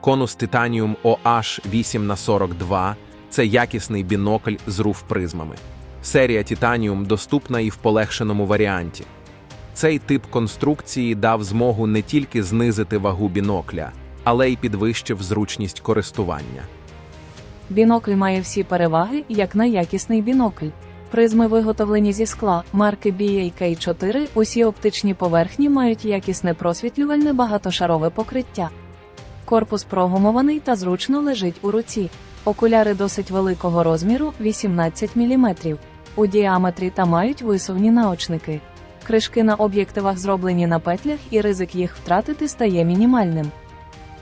Конус Titanium OH8х42 це якісний бінокль з руф призмами. Серія Titanium доступна і в полегшеному варіанті. Цей тип конструкції дав змогу не тільки знизити вагу бінокля, але й підвищив зручність користування. Бінокль має всі переваги, як на якісний бінокль. Призми виготовлені зі скла марки BAK4, усі оптичні поверхні мають якісне просвітлювальне багатошарове покриття. Корпус прогумований та зручно лежить у руці. Окуляри досить великого розміру 18 мм у діаметрі та мають висувні наочники. Кришки на об'єктивах зроблені на петлях і ризик їх втратити стає мінімальним.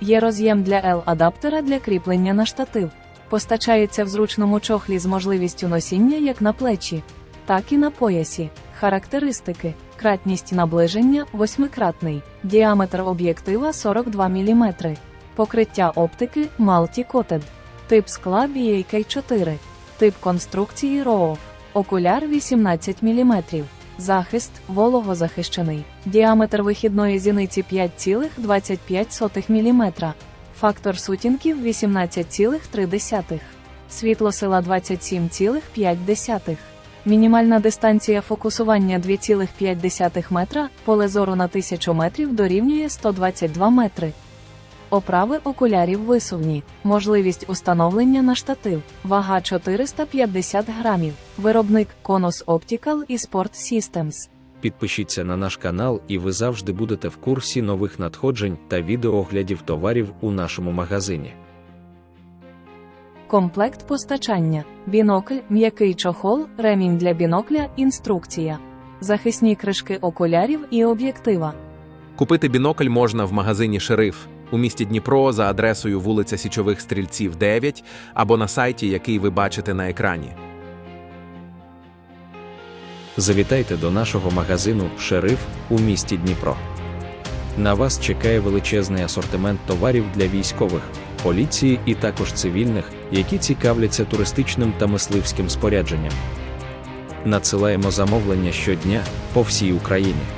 Є роз'єм для L-адаптера для кріплення на штатив. Постачається в зручному чохлі з можливістю носіння як на плечі, так і на поясі. Характеристики: кратність наближення 8-кратний, діаметр об'єктива 42 мм, покриття оптики Multi-Coated, тип скла BAK4, тип конструкції ROV, окуляр 18 мм, захист вологозахищений, діаметр вихідної зіниці 5,25 мм. Фактор сутінків 18,3. Світлосила 27,5. Мінімальна дистанція фокусування 2,5 метра, поле зору на 1000 метрів дорівнює 122 метри. Оправи окулярів висувні, можливість установлення на штатив, вага 450 грамів, виробник Конус Optical і Sport Systems. Підпишіться на наш канал, і ви завжди будете в курсі нових надходжень та відеооглядів товарів у нашому магазині. Комплект постачання, бінокль, м'який чохол, ремінь для бінокля, інструкція, захисні кришки окулярів і об'єктива. Купити бінокль можна в магазині Шериф у місті Дніпро за адресою вулиця Січових Стрільців, 9 або на сайті, який ви бачите на екрані. Завітайте до нашого магазину Шериф у місті Дніпро. На вас чекає величезний асортимент товарів для військових, поліції і також цивільних, які цікавляться туристичним та мисливським спорядженням. Надсилаємо замовлення щодня по всій Україні.